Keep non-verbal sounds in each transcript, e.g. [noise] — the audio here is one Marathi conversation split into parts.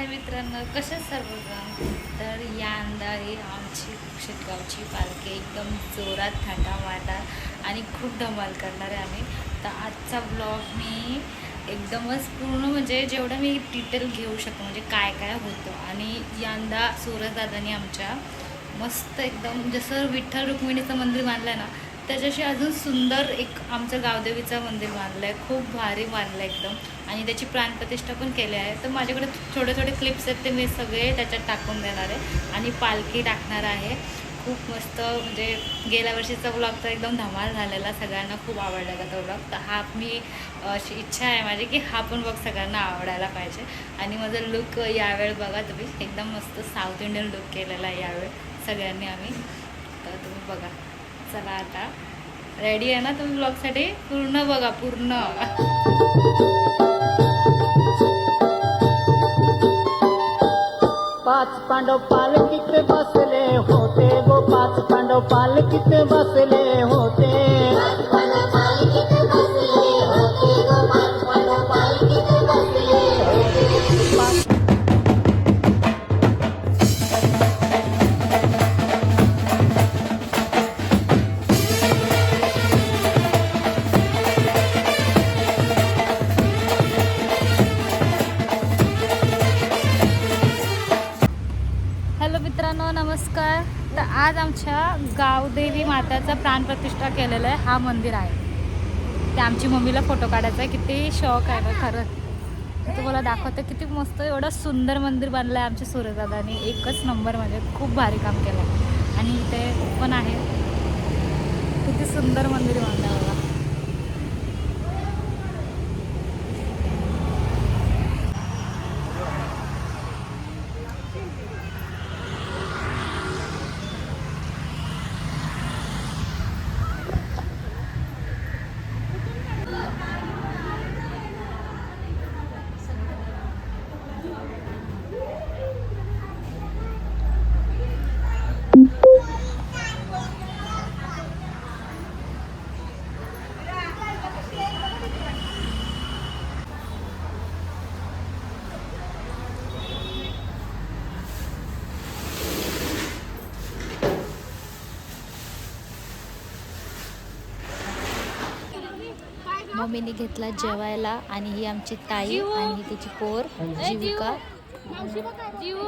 हाय मित्रांनो? कसे सर्वजण तर यांदा आहे आमची शेतगावची पालखी एकदम जोरात थाटामाटात आणि खूप धमाल करणार आहे आम्ही. तर आजचा ब्लॉग मी एकदमच पूर्ण म्हणजे जेवढं मी डिटेल घेऊ शकतो म्हणजे काय काय होतं. आणि यंदा सूरजदादानी आमच्या मस्त एकदम जसं विठ्ठल रुक्मिणीचं मंदिर बांधलं ना त्याच्याशी अजून सुंदर एक आमचं गावदेवीचं मंदिर बांधलं आहे खूप भारी बांधलं आहे एकदम. आणि त्याची प्राणप्रतिष्ठा पण केली आहे. तर माझ्याकडे थोडे थोडे क्लिप्स आहेत ते मी सगळे त्याच्यात टाकून देणार आहे. आणि पालखी टाकणार आहे. खूप मस्त म्हणजे गेल्या वर्षीचा ब्लॉग तर एकदम धमाल झालेला सगळ्यांना खूप आवडलेला तो ब्लॉग तर हा मी अशी इच्छा आहे माझी की हा पण ब्लॉग सगळ्यांना आवडायला पाहिजे. आणि माझा लुक यावेळ बघा तुम्ही. एकदम मस्त साऊथ इंडियन लुक केलेला आहे यावेळ. सगळ्यांनी आम्ही. तर तुम्ही बघा. चला आता. रेडी आहे ना तुम्ही ब्लॉगसाठी पूर्ण बघा पूर्ण. पाच पांडव पालकीत बसले होते गो पाच पांडव पालकीत बसले होते. मित्रांनो नमस्कार. तर आज आमच्या गावदेवी माताचा प्राणप्रतिष्ठा केलेलं आहे. हा मंदिर आहे. ते आमची मम्मीला फोटो काढायचा आहे. किती शौक आहे ना खरंच तुम्हाला दाखवते किती मस्त एवढं सुंदर मंदिर बनलं आहे आमच्या सूर्यदादाने. एकच नंबर म्हणजे खूप भारी काम केलं आहे आणि इथे पण आहे. किती सुंदर मंदिर बांधलं मम्मीने घेतला जेवायला आणि ही आमची ताई आणि ही त्याची पोर जीविका. जीव.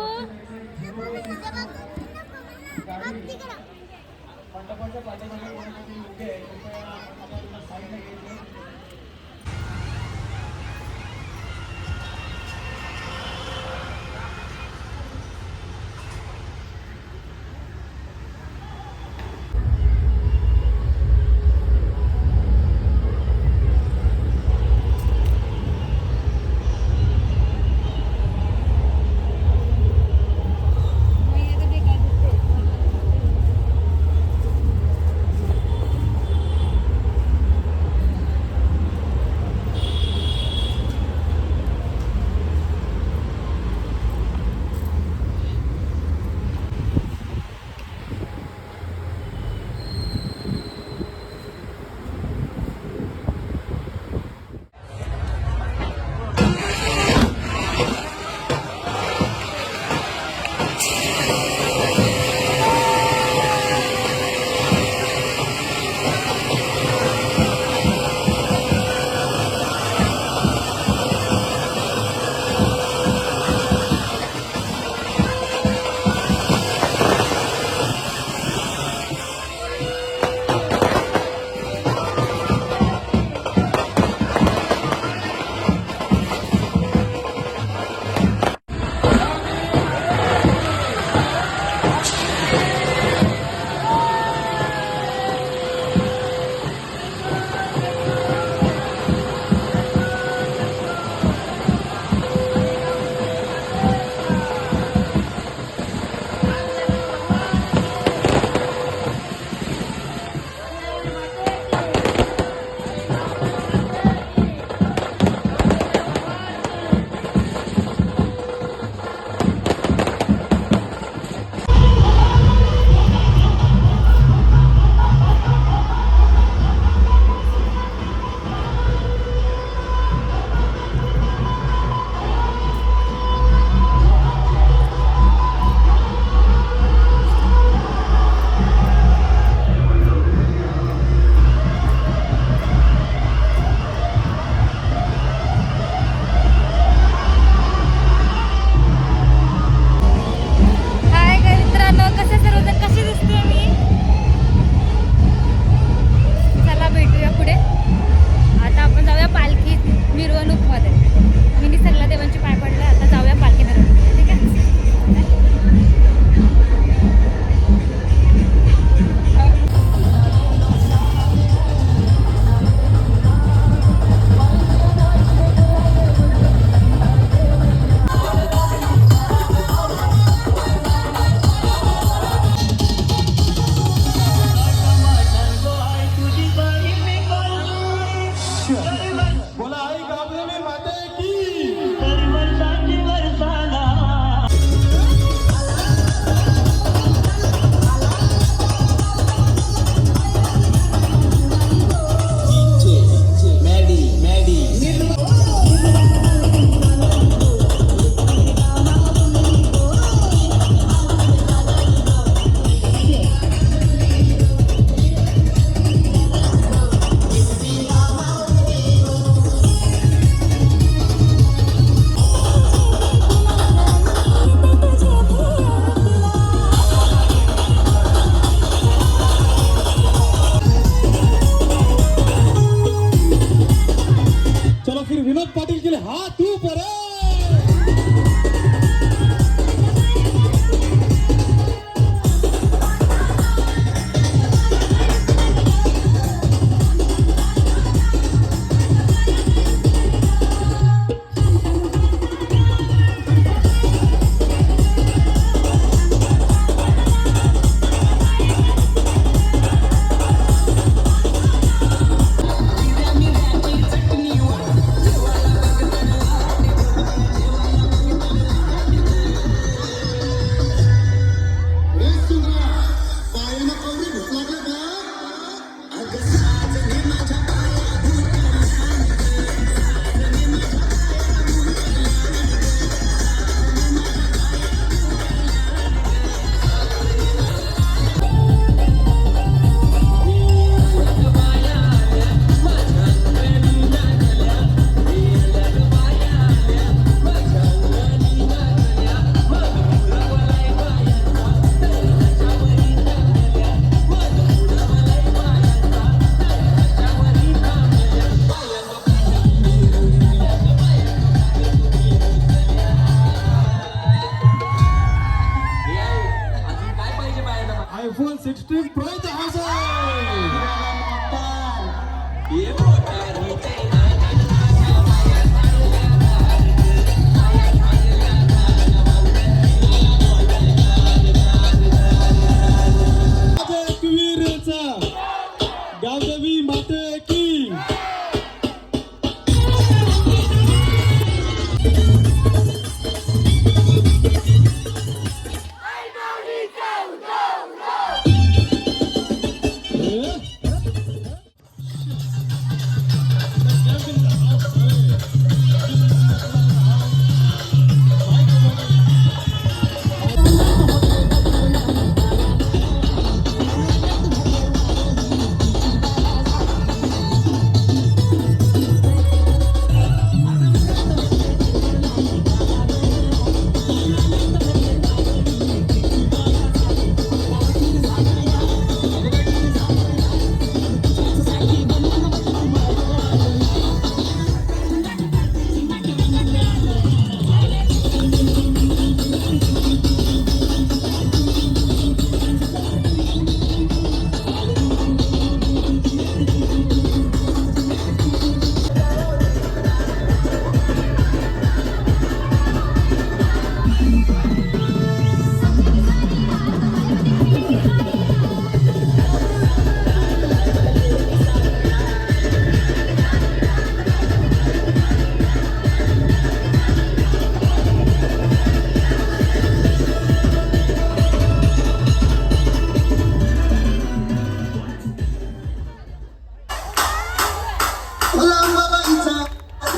लांबाबाईचा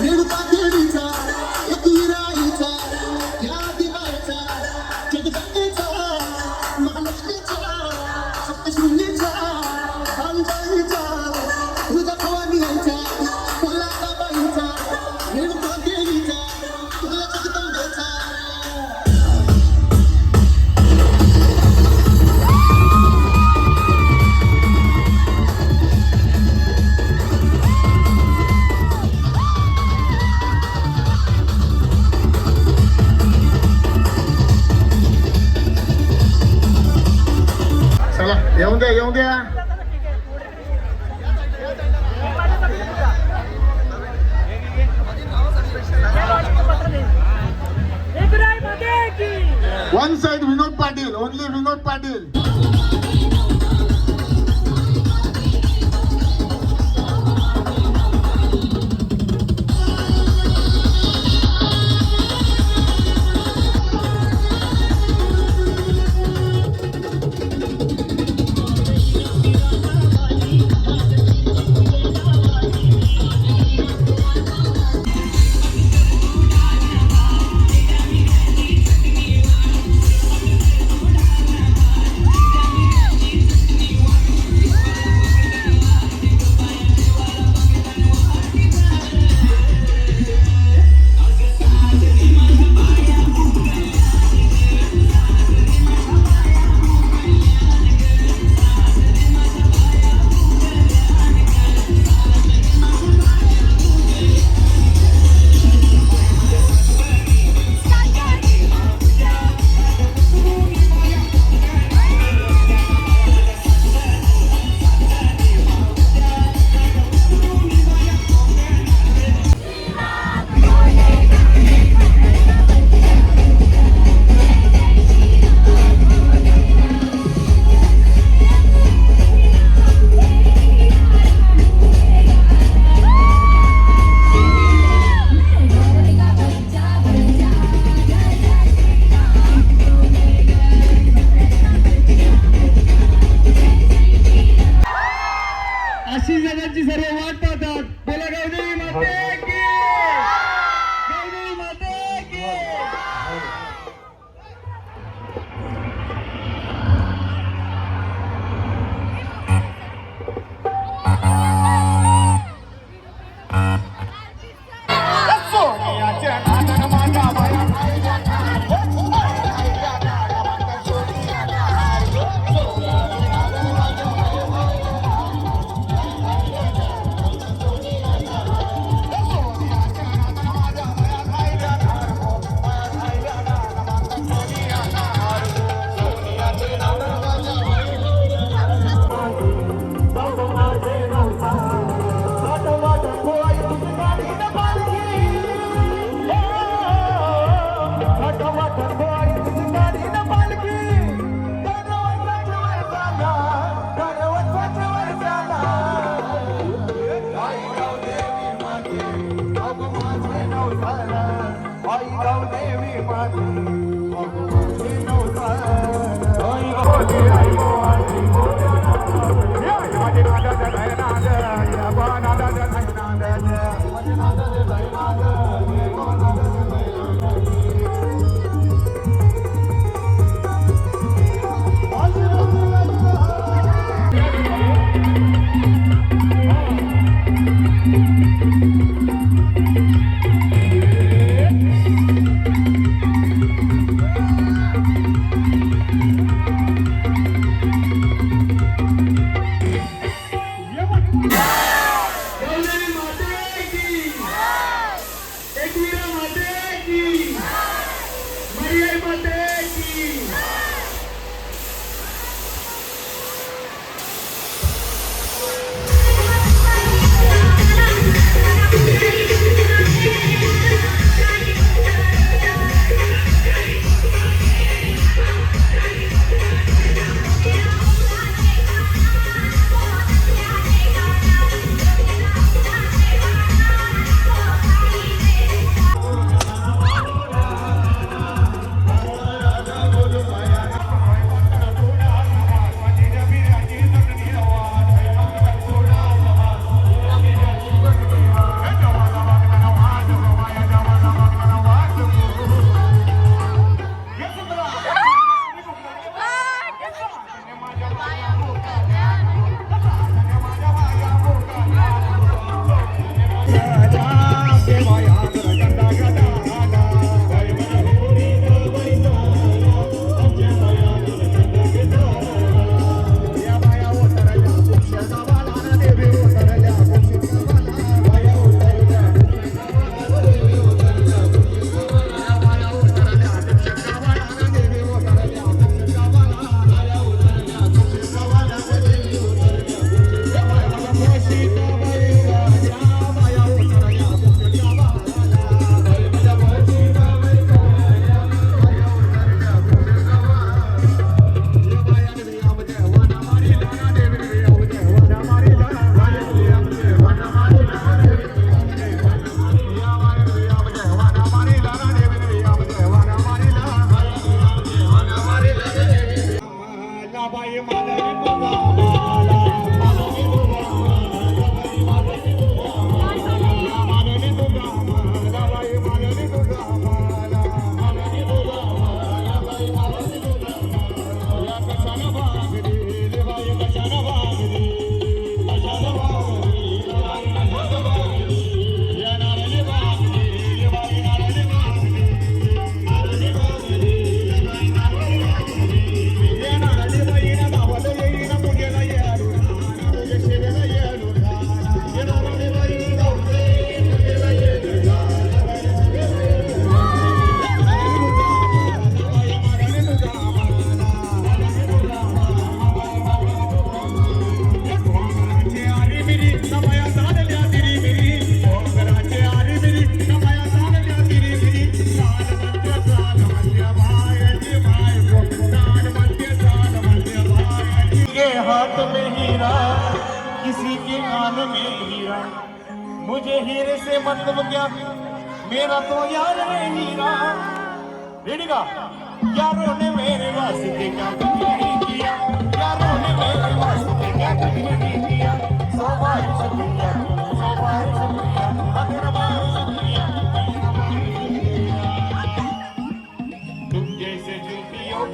निडका देवीचा.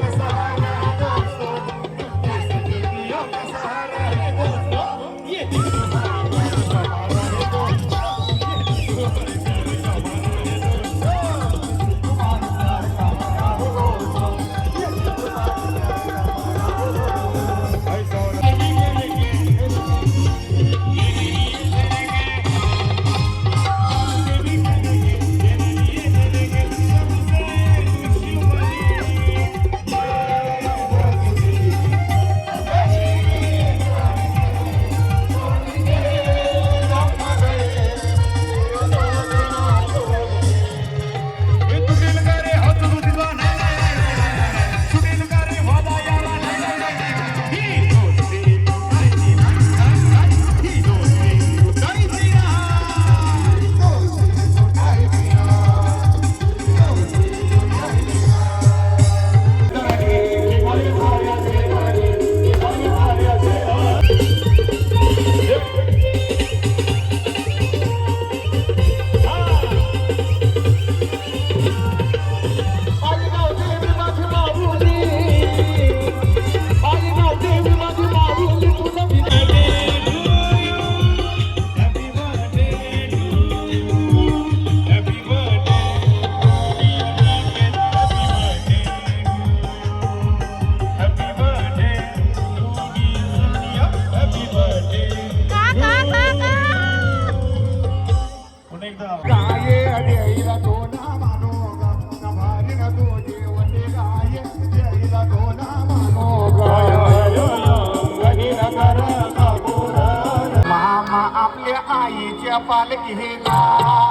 जुल्फियों का पालखीला अरे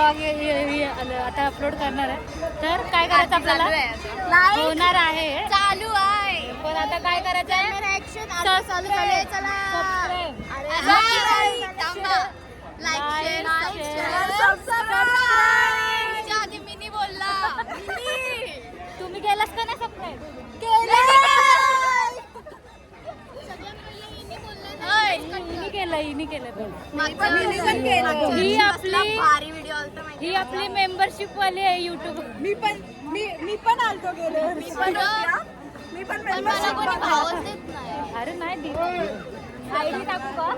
ब्लॉग आता अपलोड करणार आहे. तर काय करायचं आपल्याला? होणार आहे. चालू आहे. पण आता काय करायचं? आहे [laughs] तुम्ही गेलास का नाही सबस्क्राईब केलं ही आपली ही आपली मेंबरशिप वाली आहे युट्यूब मी पण मी मी पण आलतो गेले. मी पण मी अरे नाही आयडी टाकू का?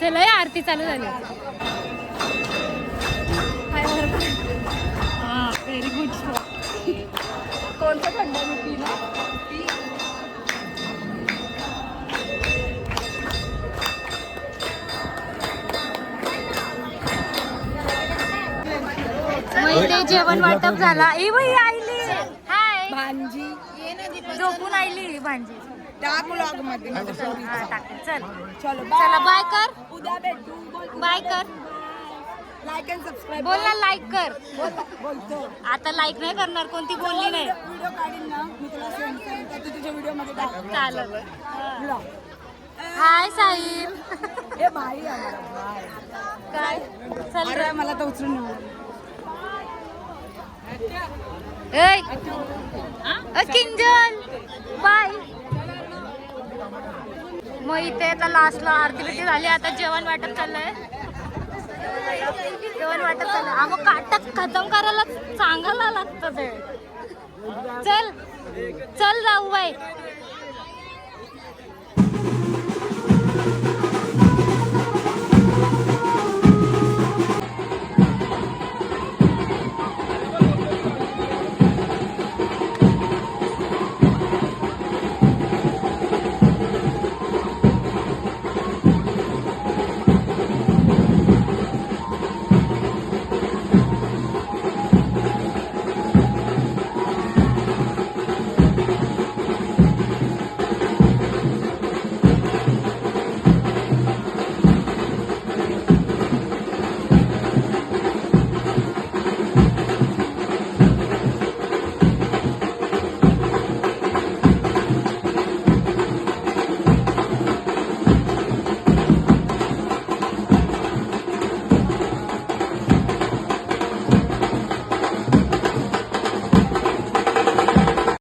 चला या आरती चालू झाली. हा व्हेरी गुड कोणतं थंड मी पिला? मग ते जेवण वाटप झाला. ए बाई आईली. हाय. भांजी झोपून आईली भांजी त्या ब्लॉगमध्ये. हा, टाक. चल. चलो चला बाय कर. उद्या भेटू. बोल बाय कर. लाईक अँड सबस्क्राईब बोल ना लाईक कर. बोलतो. आता लाईक नाही करणार कोणती बोलली नाही. व्हिडिओ काढीन ना. मी तुला सेंड करेन. तर तू तुझ्या व्हिडिओमध्ये टाक. Blog hi Sahil. हे भाई आहे. काय? चल अरे मला तर उचलून अ, किंजल बाय मग इथे आता लास्टला आरती बिरती झाली आता जेवण वाटप चाललंय. जेवण वाटप चाललंय. अगं काटक खतम करायला सांगायला लागतं ते. चल. चल जाऊ बाय